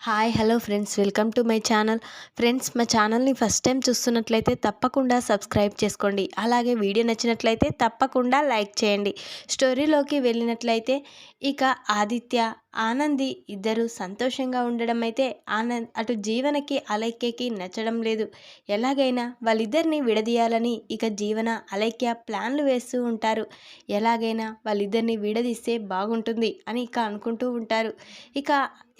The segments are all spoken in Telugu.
Hi hello friends welcome to my channel friends మా ఛానల్ని ఫస్ట్ టైం చూస్తున్నట్లయితే తప్పకుండా సబ్స్క్రైబ్ చేసుకోండి. అలాగే వీడియో నచ్చినట్లయితే తప్పకుండా లైక్ చేయండి. స్టోరీలోకి వెళ్ళినట్లయితే ఇక ఆదిత్య ఆనంది ఇద్దరు సంతోషంగా ఉండడం అయితే ఆనంద్ అటు జీవనకి అలైక్యకి నచ్చడం లేదు. ఎలాగైనా వాళ్ళిద్దరిని విడదీయాలని ఇక జీవన అలైక్య ప్లాన్లు వేస్తూ ఉంటారు. ఎలాగైనా వాళ్ళిద్దరిని విడదీస్తే బాగుంటుంది అని ఇక అనుకుంటూ ఉంటారు. ఇక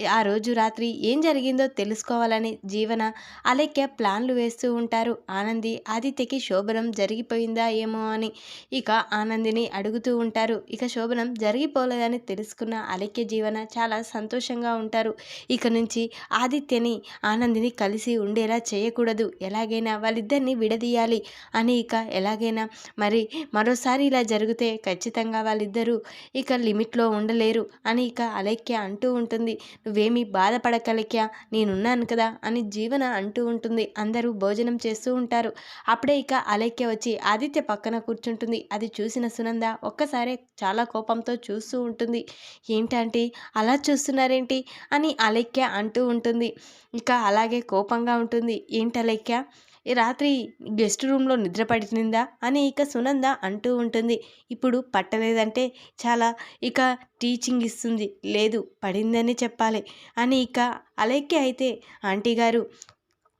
ఆ రోజు రాత్రి ఏం జరిగిందో తెలుసుకోవాలని జీవన అలెక్య ప్లాన్లు వేస్తూ ఉంటారు. ఆనంది ఆదిత్యకి శోభనం జరిగిపోయిందా ఏమో అని ఇక ఆనందిని అడుగుతూ ఉంటారు. ఇక శోభనం జరిగిపోలేదని తెలుసుకున్న అలెక్య జీవన చాలా సంతోషంగా ఉంటారు. ఇక నుంచి ఆదిత్యని ఆనందిని కలిసి ఉండేలా చేయకూడదు. ఎలాగైనా వాళ్ళిద్దరిని విడదీయాలి అని ఇక ఎలాగైనా మరి మరోసారి ఇలా జరిగితే ఖచ్చితంగా వాళ్ళిద్దరూ ఇక లిమిట్లో ఉండలేరు అని ఇక అలెక్య అంటూ ఉంటుంది. నువ్వేమీ బాధపడకలిక్యా? నేనున్నాను కదా? అని జీవన అంటూ ఉంటుంది. అందరూ భోజనం చేస్తూ ఉంటారు. అప్పుడే ఇక అలెక్య వచ్చి ఆదిత్య పక్కన కూర్చుంటుంది. అది చూసిన సునంద ఒక్కసారే చాలా కోపంతో చూస్తూ ఉంటుంది. ఏంటంటే అలా చూస్తున్నారేంటి? అని అలెక్య అంటూ ఉంటుంది. ఇక అలాగే కోపంగా ఉంటుంది. ఏంటి అలెక్య రాత్రి గెస్ట్ రూమ్లో నిద్ర పట్టిందా అని ఇక సునంద అంటూ ఉంటుంది. ఇప్పుడు పట్టలేదంటే చాలా ఇక టీచింగ్ ఇస్తుంది. లేదు పడిందని చెప్పాలి అని ఇక అలెక్కి అయితే ఆంటీ గారు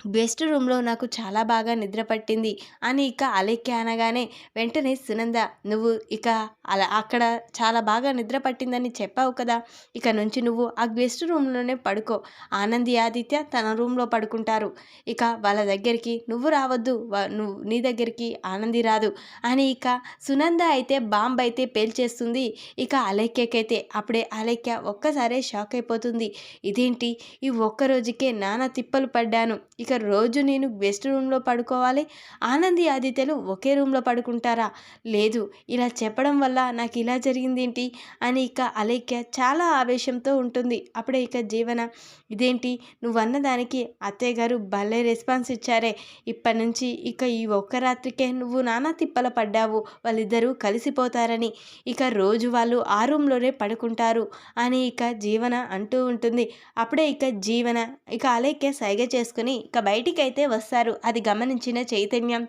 గెస్ట్ రూమ్లో నాకు చాలా బాగా నిద్ర పట్టింది అని ఇక అలెక్కి అనగానే వెంటనే సునంద నువ్వు ఇక అలా అక్కడ చాలా బాగా నిద్ర పట్టిందని చెప్పావు కదా ఇక నుంచి నువ్వు ఆ గెస్ట్ రూమ్లోనే పడుకో ఆనంది ఆదిత్య తన రూమ్లో పడుకుంటారు. ఇక వాళ్ళ దగ్గరికి నువ్వు రావద్దు నువ్వు నీ దగ్గరికి ఆనంది రాదు అని ఇక సునంద అయితే బాంబ్ అయితే పేల్చేస్తుంది. ఇక అలెక్యకైతే అప్పుడే అలెక్య ఒక్కసారే షాక్ అయిపోతుంది. ఇదేంటి? ఈ ఒక్క రోజుకే నానా తిప్పలు పడ్డాను. ఇక ఇక రోజు నేను గెస్ట్ రూమ్లో పడుకోవాలి. ఆనంది ఆదిత్యలు ఒకే రూమ్లో పడుకుంటారా? లేదు. ఇలా చెప్పడం వల్ల నాకు ఇలా జరిగింది ఏంటి అని ఇక అలైక్య చాలా ఆవేశంతో ఉంటుంది. అప్పుడే ఇక జీవన ఇదేంటి? నువ్వు అన్నదానికి అత్తయ్య గారు భలే రెస్పాన్స్ ఇచ్చారే. ఇప్పటి నుంచి ఇక ఈ ఒక్క రాత్రికే నువ్వు నానా తిప్పల పడ్డావు. వాళ్ళిద్దరూ కలిసిపోతారని. ఇక రోజు వాళ్ళు ఆ రూమ్లోనే పడుకుంటారు అని ఇక జీవన అంటూ ఉంటుంది. అప్పుడే ఇక జీవన ఇక అలైక్య సైగ చేసుకుని ఇక బయటికైతే వస్తారు. అది గమనించిన చైతన్యం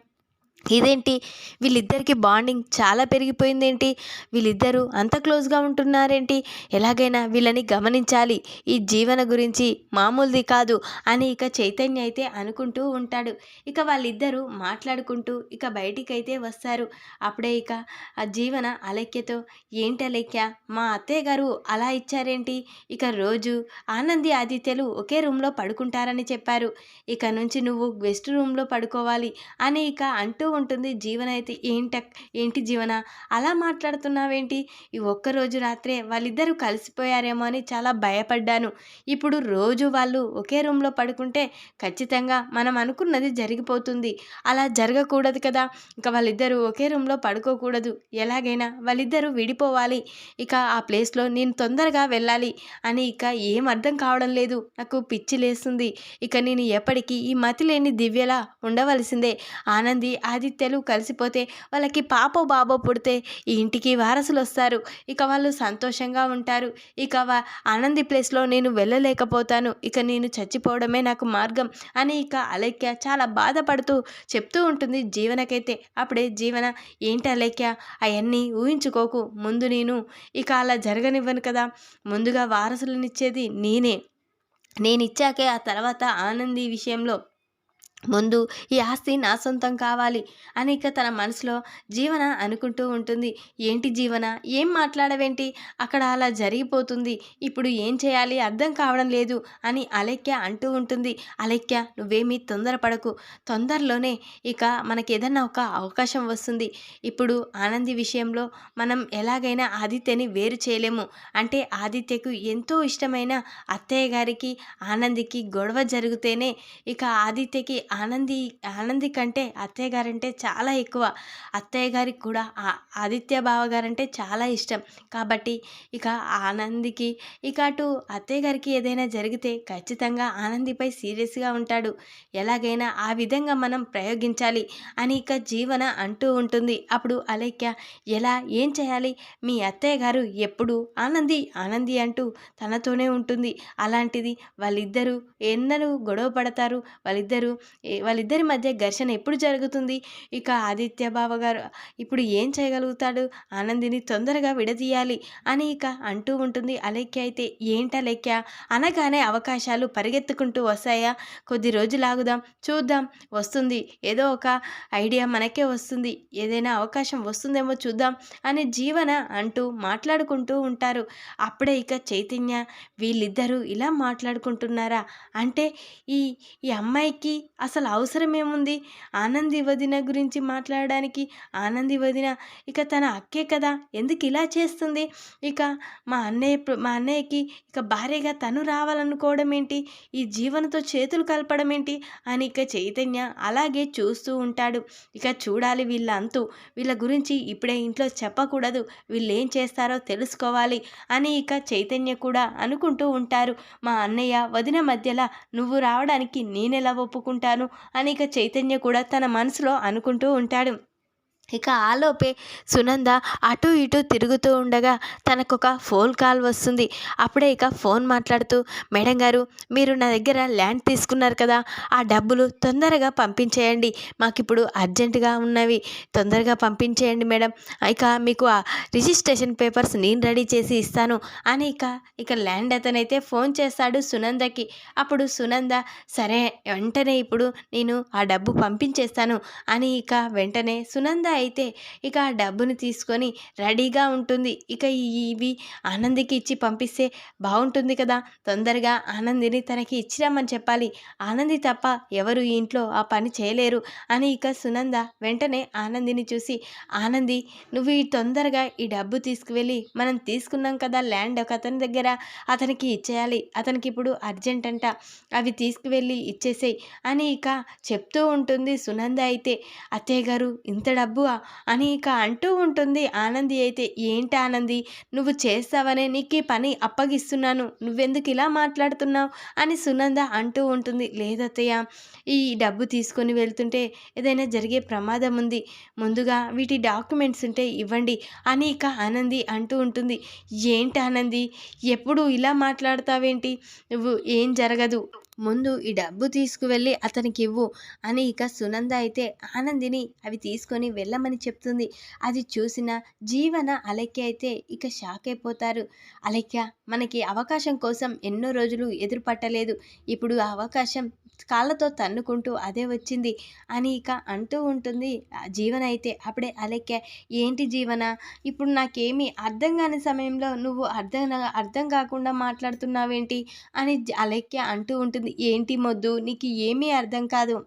ఇదేంటి? వీళ్ళిద్దరికి బాండింగ్ చాలా పెరిగిపోయిందేంటి? వీళ్ళిద్దరూ అంత క్లోజ్గా ఉంటున్నారేంటి? ఎలాగైనా వీళ్ళని గమనించాలి. ఈ జీవన గురించి మామూలుది కాదు అని ఇక చైతన్య అయితే అనుకుంటూ ఉంటాడు. ఇక వాళ్ళిద్దరూ మాట్లాడుకుంటూ ఇక బయటికైతే వస్తారు. అప్పుడే ఇక ఆ జీవన అలెక్యతో ఏంటి అలెక్య మా అత్తయ్య గారు అలా ఇచ్చారేంటి? ఇక రోజు ఆనంది ఆదిత్యలు ఒకే రూమ్లో పడుకుంటారని చెప్పారు. ఇక నుంచి నువ్వు గెస్ట్ రూమ్లో పడుకోవాలి అని ఇక అంటూ ఉంటుంది. జీవన అయితే ఏంట ఏంటి జీవన? అలా మాట్లాడుతున్నావేంటి? ఈ ఒక్కరోజు రాత్రే వాళ్ళిద్దరూ కలిసిపోయారేమో అని చాలా భయపడ్డాను. ఇప్పుడు రోజు వాళ్ళు ఒకే రూమ్లో పడుకుంటే ఖచ్చితంగా మనం అనుకున్నది జరిగిపోతుంది. అలా జరగకూడదు కదా. ఇక వాళ్ళిద్దరూ ఒకే రూమ్లో పడుకోకూడదు. ఎలాగైనా వాళ్ళిద్దరూ విడిపోవాలి. ఇక ఆ ప్లేస్లో నేను తొందరగా వెళ్ళాలి అని ఇక ఏం అర్థం కావడం లేదు. నాకు పిచ్చి లేస్తుంది. ఇక నేను ఎప్పటికీ ఈ మతి లేని దివ్యలా ఉండవలసిందే. ఆనంది ఆ ఆదిత్యలు కలిసిపోతే వాళ్ళకి పాపో బాబో పుడితే ఈ ఇంటికి వారసులు వస్తారు. ఇక వాళ్ళు సంతోషంగా ఉంటారు. ఇక ఆనంది ప్లేస్లో నేను వెళ్ళలేకపోతాను. ఇక నేను చచ్చిపోవడమే నాకు మార్గం అని ఇక అలైక్య చాలా బాధపడుతూ చెప్తూ ఉంటుంది జీవనకైతే. అప్పుడే జీవన ఏంటి అలైక్య అవన్నీ ఊహించుకోకు. ముందు నేను ఇక అలా జరగనివ్వను కదా. ముందుగా వారసులనిచ్చేది నేనే. నేను ఇచ్చాకే ఆ తర్వాత ఆనంది విషయంలో ముందు ఈ ఆస్తి నా సొంతం కావాలి అని ఇక తన మనసులో జీవన అనుకుంటూ ఉంటుంది. ఏంటి జీవన? ఏం మాట్లాడవేంటి? అక్కడ అలా జరిగిపోతుంది. ఇప్పుడు ఏం చేయాలి? అర్థం కావడం లేదు అని అలెక్య అంటూ ఉంటుంది. అలెక్య నువ్వేమీ తొందరపడకు. తొందరలోనే ఇక మనకి ఏదన్నా ఒక అవకాశం వస్తుంది. ఇప్పుడు ఆనంది విషయంలో మనం ఎలాగైనా ఆదిత్యని వేరు చేయలేము. అంటే ఆదిత్యకు ఎంతో ఇష్టమైన అత్తయ్య గారికి ఆనందికి గొడవ జరిగితేనే ఇక ఆదిత్యకి ఆనంది ఆనంది కంటే అత్తయ్య గారంటే చాలా ఎక్కువ. అత్తయ్య గారికి కూడా ఆదిత్య బావ గారంటే చాలా ఇష్టం. కాబట్టి ఇక ఆనందికి ఇక అటు అత్తయ్య గారికి ఏదైనా జరిగితే ఖచ్చితంగా ఆనందిపై సీరియస్గా ఉంటాడు. ఎలాగైనా ఆ విధంగా మనం ప్రయోగించాలి అని ఇక జీవన అంటూ ఉంటుంది. అప్పుడు అలైక్య ఎలా? ఏం చేయాలి? మీ అత్తయ్య గారు ఎప్పుడు? ఆనంది ఆనంది అంటూ తనతోనే ఉంటుంది. అలాంటిది వాళ్ళిద్దరూ ఎన్నరూ గొడవ పడతారు. వాళ్ళిద్దరూ వాళ్ళిద్దరి మధ్య ఘర్షణ ఎప్పుడు జరుగుతుంది? ఇక ఆదిత్య బావ గారు ఇప్పుడు ఏం చేయగలుగుతాడు? ఆనందిని తొందరగా విడదీయాలి అని ఇక అంటూ ఉంటుంది అలేఖ్య అయితే. ఏంట లెక్క అనగానే అవకాశాలు పరిగెత్తుకుంటూ వస్తాయా? కొద్ది రోజులు ఆగుదాం చూద్దాం. వస్తుంది. ఏదో ఒక ఐడియా మనకే వస్తుంది. ఏదైనా అవకాశం వస్తుందేమో చూద్దాం అని జీవన అంటూ మాట్లాడుకుంటూ ఉంటారు. అప్పుడే ఇక చైతన్య వీళ్ళిద్దరూ ఇలా మాట్లాడుకుంటున్నారా? అంటే ఈ ఈ అమ్మాయికి అసలు అవసరం ఏముంది ఆనంది వదిన గురించి మాట్లాడడానికి. ఆనంది వదిన ఇక తన అక్కే కదా ఎందుకు ఇలా చేస్తుంది? ఇక మా అన్నయ్య మా అన్నయ్యకి ఇక భార్యగా తను రావాలనుకోవడం ఏంటి ఈ జీవనతో చేతులు కలపడం ఏంటి అని ఇక చైతన్య అలాగే చూస్తూ ఉంటాడు. ఇక చూడాలి వీళ్ళ అంతు వీళ్ళ గురించి ఇప్పుడే ఇంట్లో చెప్పకూడదు. వీళ్ళు ఏం చేస్తారో తెలుసుకోవాలి అని ఇక చైతన్య కూడా అనుకుంటూ ఉంటారు. మా అన్నయ్య వదిన మధ్యలో నువ్వు రావడానికి నేనెలా ఒప్పుకుంటాను? అని ఇక చైతన్య కూడా తన మనసులో అనుకుంటూ ఉంటాడు. ఇక ఆలోపే సునంద అటు ఇటు తిరుగుతూ ఉండగా తనకొక ఫోన్ కాల్ వస్తుంది. అప్పుడే ఇక ఫోన్ మాట్లాడుతూ మేడం గారు మీరు నా దగ్గర ల్యాండ్ తీసుకున్నారు కదా ఆ డబ్బులు తొందరగా పంపించేయండి. మాకు ఇప్పుడు అర్జెంటుగా ఉన్నవి తొందరగా పంపించేయండి మేడం. ఇక మీకు ఆ రిజిస్ట్రేషన్ పేపర్స్ నేను రెడీ చేసి ఇస్తాను అని ఇక ఇక ల్యాండ్ అతనైతే ఫోన్ చేస్తాడు సునందకి. అప్పుడు సునంద సరే వెంటనే ఇప్పుడు నేను ఆ డబ్బు పంపించేస్తాను అని ఇక వెంటనే సునంద అయితే ఇక ఆ డబ్బుని తీసుకొని రెడీగా ఉంటుంది. ఇక ఈ- ఇవి ఆనందికి ఇచ్చి పంపిస్తే బాగుంటుంది కదా. తొందరగా ఆనందిని తనకి ఇచ్చిరామని చెప్పాలి. ఆనంది తప్ప ఎవరు ఈ ఇంట్లో ఆ పని చేయలేరు అని ఇక సునంద వెంటనే ఆనందిని చూసి ఆనంది నువ్వు ఈ తొందరగా ఈ డబ్బు తీసుకువెళ్ళి మనం తీసుకున్నాం కదా ల్యాండ్ ఒక అతని దగ్గర. అతనికి ఇచ్చేయాలి. అతనికి ఇప్పుడు అర్జెంట్ అంట. అవి తీసుకువెళ్ళి ఇచ్చేసేయి అని ఇక చెప్తూ ఉంటుంది సునంద అయితే. అత్తయ్య గారు ఇంత డబ్బు అని ఇక అంటూ ఉంటుంది. ఆనంది అయితే ఏంటి ఆనంది? నువ్వు చేస్తావనే నీకు ఈ పని అప్పగిస్తున్నాను. నువ్వెందుకు ఇలా మాట్లాడుతున్నావు? అని సునంద అంటూ ఉంటుంది. లేదత్తయ్య ఈ డబ్బు తీసుకొని వెళ్తుంటే ఏదైనా జరిగే ప్రమాదం ఉంది. ముందుగా వీటి డాక్యుమెంట్స్ ఉంటే ఇవ్వండి. అని ఇక ఆనంది అంటూ ఉంటుంది. ఏంటి ఆనంది? ఎప్పుడు ఇలా మాట్లాడతావేంటి? నువ్వు ఏం జరగదు. ముందు ఈ డబ్బు తీసుకువెళ్ళి అతనికి ఇవ్వు అని ఇక సునంద అయితే ఆనందిని అవి తీసుకొని వెళ్ళమని చెప్తుంది. అది చూసిన జీవన అలెక్య అయితే ఇక షాక్ అయిపోతారు. అలెక్య మనకి అవకాశం కోసం ఎన్నో రోజులు ఎదురు పట్టలేదు ఇప్పుడు ఆ అవకాశం కాళ్ళతో తన్నుకుంటూ అదే వచ్చింది అని ఇక అంటూ ఉంటుంది. జీవన అయితే అప్పుడే అలెక్క ఏంటి జీవన? ఇప్పుడు నాకేమీ అర్థం కాని సమయంలో నువ్వు అర్థం అర్థం కాకుండా మాట్లాడుతున్నావేంటి? అని అలెక్క అంటూ ఉంటుంది. ఏంటి మొద్దు? నీకు ఏమీ అర్థం కాదు.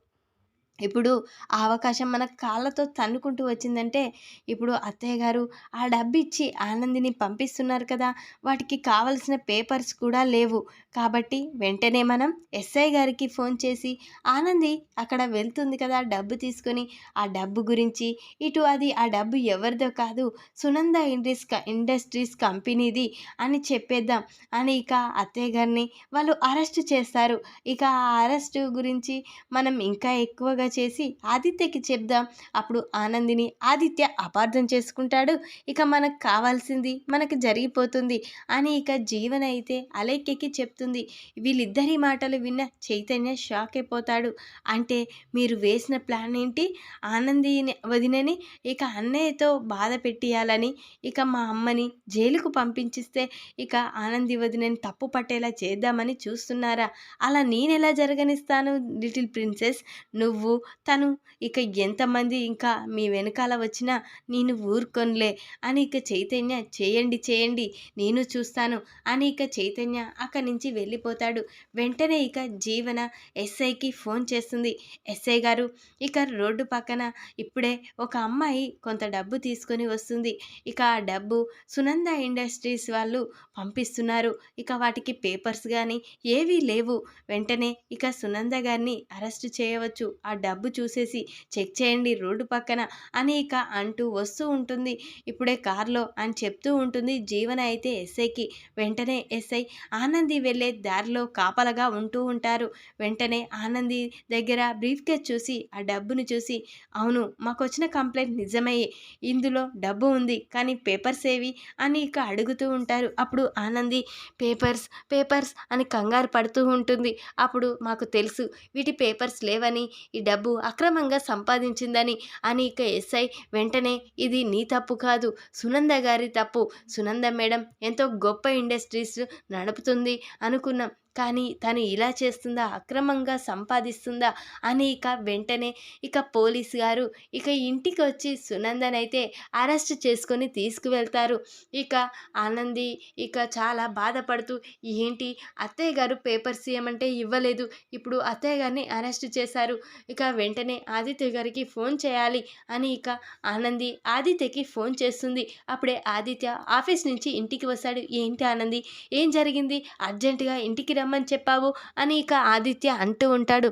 ఇప్పుడు ఆ అవకాశం మన కాళ్ళతో తన్నుకుంటూ వచ్చిందంటే ఇప్పుడు అత్తయ్య గారు ఆ డబ్బు ఇచ్చి ఆనందిని పంపిస్తున్నారు కదా వాటికి కావలసిన పేపర్స్ కూడా లేవు. కాబట్టి వెంటనే మనం ఎస్ఐ గారికి ఫోన్ చేసి ఆనంది అక్కడ వెళ్తుంది కదా డబ్బు తీసుకొని ఆ డబ్బు గురించి ఇటు అది ఆ డబ్బు ఎవరిదో కాదు సునంద ఇండస్ ఇండస్ట్రీస్ కంపెనీది అని చెప్పేద్దాం. అని ఇక అత్తయ్య గారిని వాళ్ళు అరెస్ట్ చేస్తారు. ఇక ఆ అరెస్ట్ గురించి మనం ఇంకా ఎక్కువగా చేసి ఆదిత్యకి చెప్దాం. అప్పుడు ఆనందిని ఆదిత్య అపార్థం చేసుకుంటాడు. ఇక మనకు కావాల్సింది మనకు జరిగిపోతుంది అని ఇక జీవన అయితే అలైక్యకి చెప్తుంది. వీళ్ళిద్దరి మాటలు విన్న చైతన్య షాక్ అయిపోతాడు. అంటే మీరు వేసిన ప్లాన్ ఏంటి? ఆనందిని వదినని ఇక అన్నయ్యతో బాధ పెట్టియాలని ఇక మా అమ్మని జైలుకు పంపించిస్తే ఇక ఆనంది వదినని తప్పు పట్టేలా చేద్దామని చూస్తున్నారా? అలా నేనెలా జరగనిస్తాను లిటిల్ ప్రిన్సెస్? నువ్వు తను ఇక ఎంతమంది ఇంకా మీ వెనకాల వచ్చినా నేను ఊరుకొనిలే అని ఇక చైతన్య చేయండి చేయండి నేను చూస్తాను అని ఇక చైతన్య అక్కడి నుంచి వెళ్ళిపోతాడు. వెంటనే ఇక జీవన ఎస్ఐకి ఫోన్ చేస్తుంది. ఎస్ఐ గారు ఇక రోడ్డు పక్కన ఇప్పుడే ఒక అమ్మాయి కొంత డబ్బు తీసుకొని వస్తుంది. ఇక ఆ డబ్బు సునంద ఇండస్ట్రీస్ వాళ్ళు పంపిస్తున్నారు. ఇక వాటికి పేపర్స్ కానీ ఏవీ లేవు. వెంటనే ఇక సునంద గారిని అరెస్ట్ చేయవచ్చు. ఆ డబ్బు చూసేసి చెక్ చేయండి రోడ్డు పక్కన అనేక అంటూ వస్తూ ఉంటుంది. ఇప్పుడే కార్లో అని చెప్తూ ఉంటుంది. జీవన అయితే ఎస్ఐకి వెంటనే ఎస్ఐ ఆనంది వెళ్ళే దారిలో కాపలగా ఉంటూ ఉంటారు. వెంటనే ఆనంది దగ్గర బ్రీఫ్ కేస్ చూసి ఆ డబ్బును చూసి అవును మాకు వచ్చిన కంప్లైంట్ నిజమయ్యే ఇందులో డబ్బు ఉంది కానీ పేపర్స్ ఏవి? అని ఇక అడుగుతూ ఉంటారు. అప్పుడు ఆనంది పేపర్స్ పేపర్స్ అని కంగారు పడుతూ ఉంటుంది. అప్పుడు మాకు తెలుసు వీటి పేపర్స్ లేవని ఈ డబ్బు అక్రమంగా సంపాదించిందని అనేక ఎస్ఐ వెంటనే ఇది నీ తప్పు కాదు సునంద గారి తప్పు. సునంద మేడం ఎంతో గొప్ప ఇండస్ట్రీస్ నడుపుతుంది అనుకున్నాం. కానీ తను ఇలా చేస్తుందా? అక్రమంగా సంపాదిస్తుందా? అని ఇక వెంటనే ఇక పోలీస్ గారు ఇక ఇంటికి వచ్చి సునందన్ అయితే అరెస్ట్ చేసుకొని తీసుకువెళ్తారు. ఇక ఆనంది ఇక చాలా బాధపడుతూ ఏంటి? అత్తయ్య గారు పేపర్స్ ఏమంటే ఇవ్వలేదు. ఇప్పుడు అత్తయ్య గారిని అరెస్ట్ చేశారు. ఇక వెంటనే ఆదిత్య గారికి ఫోన్ చేయాలి అని ఇక ఆనంది ఆదిత్యకి ఫోన్ చేస్తుంది. అప్పుడే ఆదిత్య ఆఫీస్ నుంచి ఇంటికి వస్తాడు. ఏంటి ఆనంది? ఏం జరిగింది? అర్జెంటుగా ఇంటికి రమ్మని చెప్పావు అని ఇక ఆదిత్య అంటూ ఉంటాడు.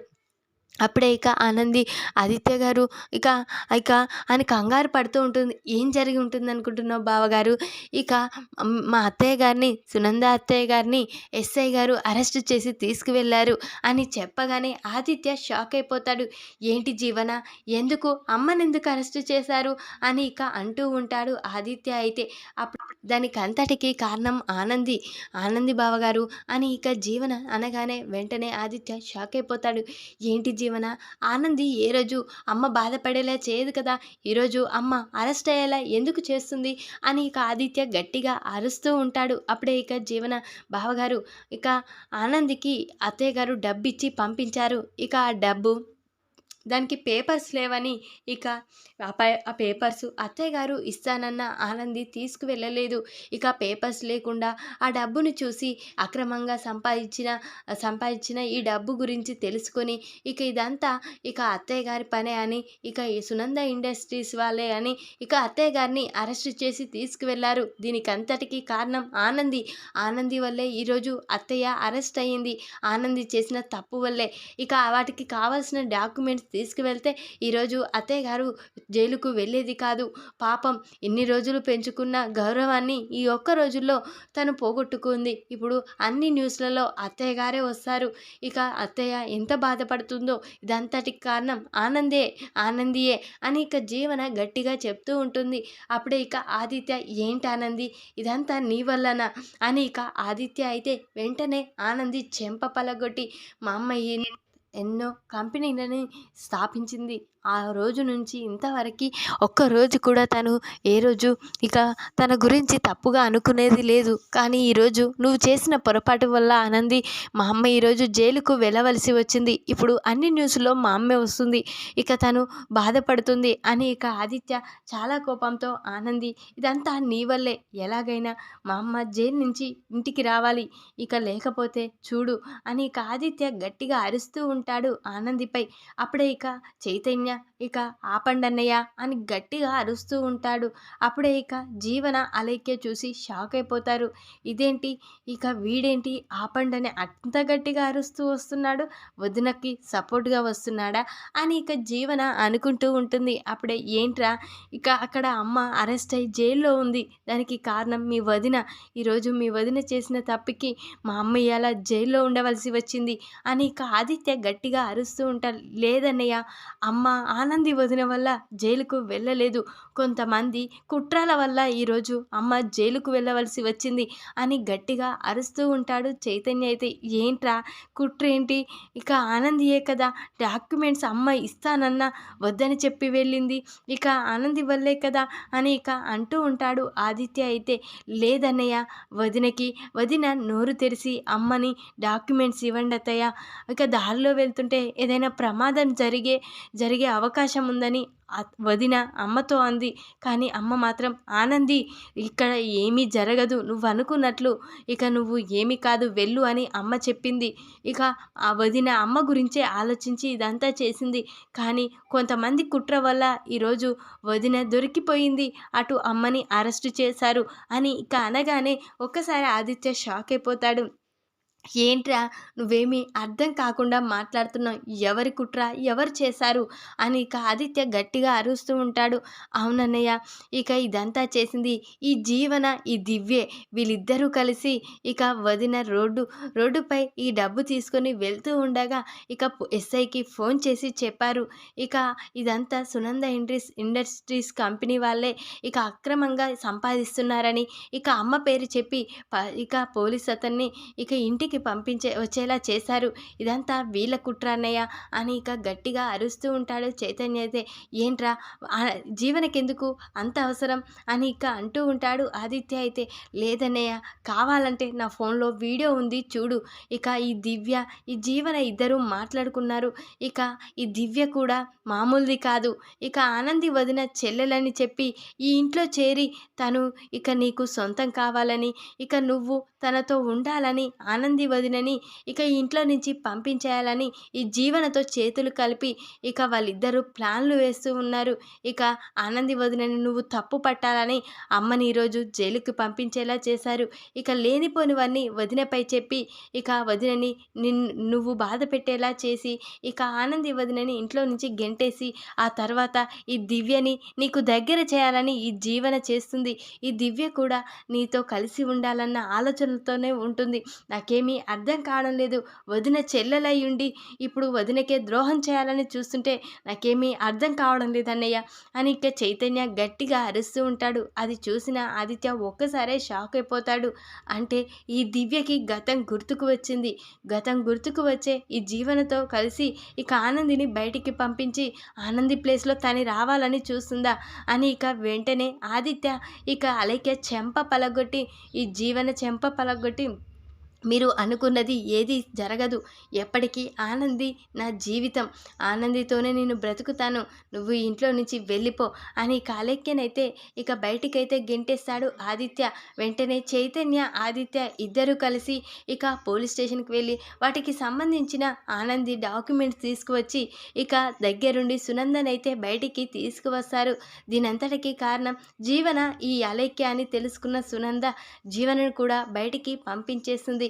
అప్పుడే ఇక ఆనంది ఆదిత్య గారు ఇక ఇక అని కంగారు పడుతూ ఉంటుంది. ఏం జరిగి ఉంటుంది అనుకుంటున్నావు బావగారు? ఇక మా అత్తయ్య గారిని సునంద అత్తయ్య గారిని ఎస్ఐ గారు అరెస్ట్ చేసి తీసుకువెళ్ళారు అని చెప్పగానే ఆదిత్య షాక్ అయిపోతాడు. ఏంటి జీవన? ఎందుకు? అమ్మని ఎందుకు అరెస్ట్ చేశారు? అని ఇక అంటూ ఉంటాడు ఆదిత్య అయితే. అప్పుడు దానికి అంతటికి కారణం ఆనంది ఆనంది బావగారు అని ఇక జీవన అనగానే వెంటనే ఆదిత్య షాక్ అయిపోతాడు. ఏంటి జీవన? ఆనంది ఏ రోజు అమ్మ బాధపడేలా చేయదు కదా ఈరోజు అమ్మ అరెస్ట్ అయ్యేలా ఎందుకు చేస్తుంది? అని ఇక ఆదిత్య గట్టిగా అరుస్తూ ఉంటాడు. అప్పుడే ఇక జీవన బావగారు ఇక ఆనందికి అత్తయ్య గారు డబ్బు ఇచ్చి పంపించారు. ఇక ఆ డబ్బు దానికి పేపర్స్ లేవని ఇక ఆ పేపర్స్ అత్తయ్య గారు ఇస్తానన్న ఆనంది తీసుకువెళ్ళలేదు. ఇక పేపర్స్ లేకుండా ఆ డబ్బును చూసి అక్రమంగా సంపాదించిన సంపాదించిన ఈ డబ్బు గురించి తెలుసుకొని ఇక ఇదంతా ఇక అత్తయ్య గారి పనే అని ఇక ఈ సునంద ఇండస్ట్రీస్ వాళ్ళే అని ఇక అత్తయ్య గారిని అరెస్ట్ చేసి తీసుకువెళ్ళారు. దీనికి అంతటికి కారణం ఆనంది. ఆనంది వల్లే ఈరోజు అత్తయ్య అరెస్ట్ అయ్యింది. ఆనంది చేసిన తప్పు వల్లే. ఇక వాటికి కావాల్సిన డాక్యుమెంట్స్ తీసుకువెళ్తే ఈరోజు అత్తయ్య గారు జైలుకు వెళ్ళేది కాదు. పాపం ఇన్ని రోజులు పెంచుకున్న గౌరవాన్ని ఈ ఒక్క రోజుల్లో తను పోగొట్టుకుంది. ఇప్పుడు అన్ని న్యూస్లలో అత్తయ్య గారే వస్తారు. ఇక అత్తయ్య ఎంత బాధపడుతుందో ఇదంతటికి కారణం ఆనందే ఆనందియే అని ఇక జీవన గట్టిగా చెప్తూ ఉంటుంది. అప్పుడే ఇక ఆదిత్య ఏంటి ఆనంది? ఇదంతా నీ వల్లనా? అని ఇక ఆదిత్య అయితే వెంటనే ఆనంది చెంప పలగొట్టి మా అమ్మాయి ఎన్నో కంపెనీలని స్థాపించింది. ఆ రోజు నుంచి ఇంతవరకు ఒక్కరోజు కూడా తను ఏ రోజు ఇక తన గురించి తప్పుగా అనుకునేది లేదు. కానీ ఈరోజు నువ్వు చేసిన పొరపాటు వల్ల ఆనంది మా అమ్మ ఈరోజు జైలుకు వెళ్ళవలసి వచ్చింది. ఇప్పుడు అన్ని న్యూస్లో మా అమ్మే వస్తుంది. ఇక తను బాధపడుతుంది అని ఇక ఆదిత్య చాలా కోపంతో ఆనంది ఇదంతా నీ వల్లే. ఎలాగైనా మా అమ్మ జైలు నుంచి ఇంటికి రావాలి. ఇక లేకపోతే చూడు అని ఇక ఆదిత్య గట్టిగా అరుస్తూ ఉంటాడు ఆనందిపై. అప్పుడే ఇక చైతన్య меня ఇక ఆపండన్నయ్య అని గట్టిగా అరుస్తూ ఉంటాడు. అప్పుడే ఇక జీవన అలైక్య చూసి షాక్ అయిపోతారు. ఇదేంటి? ఇక వీడేంటి? ఆపండని అంత గట్టిగా అరుస్తూ వస్తున్నాడు. వదినకి సపోర్ట్గా వస్తున్నాడా? అని ఇక జీవన అనుకుంటూ ఉంటుంది. అప్పుడే ఏంట్రా? ఇక అక్కడ అమ్మ అరెస్ట్ అయ్యి జైల్లో ఉంది. దానికి కారణం మీ వదిన. ఈరోజు మీ వదిన చేసిన తప్పికి మా అమ్మ ఇలా జైల్లో ఉండవలసి వచ్చింది అని ఇక ఆదిత్య గట్టిగా అరుస్తూ ఉంటారు లేదన్నయ్య అమ్మ ఆనంద ఆనంది వదిన వల్ల జైలుకు వెళ్ళలేదు. కొంతమంది కుట్రాల వల్ల ఈరోజు అమ్మ జైలుకు వెళ్ళవలసి వచ్చింది అని గట్టిగా అరుస్తూ ఉంటాడు చైతన్య అయితే. ఏంట్రా? కుట్రేంటి ఇక ఆనందియే కదా. డాక్యుమెంట్స్ అమ్మ ఇస్తానన్నా వద్దని చెప్పి వెళ్ళింది. ఇక ఆనంది వల్లే కదా అని ఇక అంటూ ఉంటాడు ఆదిత్య అయితే. లేదన్నయ్య వదినకి వదిన నోరు తెరిచి అమ్మని డాక్యుమెంట్స్ ఇవ్వండి అత్తయ్య ఇక దారిలో వెళ్తుంటే ఏదైనా ప్రమాదం జరిగే జరిగే అవకాశం అవకాశం ఉందని వదిన అమ్మతో అంది. కానీ అమ్మ మాత్రం ఆనంది ఇక్కడ ఏమీ జరగదు. నువ్వు అనుకున్నట్లు ఇక నువ్వు ఏమి కాదు వెళ్ళు అని అమ్మ చెప్పింది. ఇక ఆ వదిన అమ్మ గురించే ఆలోచించి ఇదంతా చేసింది. కానీ కొంతమంది కుట్ర వల్ల ఈరోజు వదిన దొరికిపోయింది. అటు అమ్మని అరెస్టు చేశారు అని ఇక అనగానే ఒక్కసారి ఆదిత్య షాక్ అయిపోతాడు. ఏంట్రా నువ్వేమీ అర్థం కాకుండా మాట్లాడుతున్నావు? ఎవరి కుట్ర? ఎవరు చేశారు? అని ఇక ఆదిత్య గట్టిగా అరుస్తూ ఉంటాడు. అవునన్నయ్య ఇక ఇదంతా చేసింది ఈ జీవన ఈ దివ్యే. వీళ్ళిద్దరూ కలిసి ఇక వదిన రోడ్డు రోడ్డుపై ఈ డబ్బు తీసుకొని వెళ్తూ ఉండగా ఇక ఎస్ఐకి ఫోన్ చేసి చెప్పారు. ఇక ఇదంతా సునంద ఇండ్రీస్ ఇండస్ట్రీస్ కంపెనీ వాళ్ళే. ఇక అక్రమంగా సంపాదిస్తున్నారని ఇక అమ్మ పేరు చెప్పి ఇక పోలీస్ అతన్ని ఇక ఇంటికి ఇంటికి పంపించే వచ్చేలా చేశారు. ఇదంతా వీళ్ళ కుట్ర అన్నయ్య అని ఇక గట్టిగా అరుస్తూ ఉంటాడు చైతన్య అయితే. ఏంట్రా జీవనకెందుకు? అంత అవసరం? అని ఇక అంటూ ఉంటాడు ఆదిత్య అయితే. లేదన్నయ్య కావాలంటే నా ఫోన్లో వీడియో ఉంది చూడు. ఇక ఈ దివ్య ఈ జీవన ఇద్దరు మాట్లాడుకున్నారు. ఇక ఈ దివ్య కూడా మామూలుది కాదు. ఇక ఆనంది వదిన చెల్లెలని చెప్పి ఈ ఇంట్లో చేరి తను ఇక నీకు సొంతం కావాలని ఇక నువ్వు తనతో ఉండాలని ఆనంది ఆనంది వదినని ఇక ఇంట్లో నుంచి పంపించేయాలని ఈ జీవనతో చేతులు కలిపి ఇక వాళ్ళిద్దరూ ప్లాన్లు వేస్తూ ఉన్నారు. ఇక ఆనంది వదినని నువ్వు తప్పు పట్టాలని అమ్మని ఈరోజు జైలుకి పంపించేలా చేశారు. ఇక లేనిపోనివన్నీ వదినపై చెప్పి ఇక వదినని నిన్ను నువ్వు బాధ పెట్టేలా చేసి ఇక ఆనంది వదినని ఇంట్లో నుంచి గెంటేసి ఆ తర్వాత ఈ దివ్యని నీకు దగ్గర చేయాలని ఈ జీవన చేస్తుంది. ఈ దివ్య కూడా నీతో కలిసి ఉండాలన్న ఆలోచనలతోనే ఉంటుంది. నాకేమీ ఏమీ అర్థం కావడం లేదు. వదిన చెల్లెలై ఉండి ఇప్పుడు వదినకే ద్రోహం చేయాలని చూస్తుంటే నాకేమీ అర్థం కావడం లేదన్నయ్య అని ఇక చైతన్య గట్టిగా అరుస్తూ ఉంటాడు. అది చూసిన ఆదిత్య ఒక్కసారే షాక్ అయిపోతాడు. అంటే ఈ దివ్యకి గతం గుర్తుకు వచ్చింది. గతం గుర్తుకు వచ్చే ఈ జీవనతో కలిసి ఇక ఆనందిని బయటికి పంపించి ఆనంది ప్లేస్లో తను రావాలని చూస్తుందా అని ఇక వెంటనే ఆదిత్య ఇక అలైక్య చెంప పలగొట్టి ఈ జీవన చెంప పలగొట్టి మీరు అనుకున్నది ఏది జరగదు. ఎప్పటికీ ఆనంది నా జీవితం. ఆనందితోనే నేను బ్రతుకుతాను. నువ్వు ఇంట్లో నుంచి వెళ్ళిపో అని కాలేక్యనైతే ఇక బయటికైతే గెంటేస్తాడు ఆదిత్య. వెంటనే చైతన్య ఆదిత్య ఇద్దరు కలిసి ఇక పోలీస్ స్టేషన్కి వెళ్ళి వాటికి సంబంధించిన ఆనంది డాక్యుమెంట్స్ తీసుకువచ్చి ఇక దగ్గరుండి సునందన్ అయితే బయటికి తీసుకువస్తారు. దీనంతటికి కారణం జీవన ఈ అలైక్య అని తెలుసుకున్న సునంద జీవనను కూడా బయటికి పంపించేస్తుంది.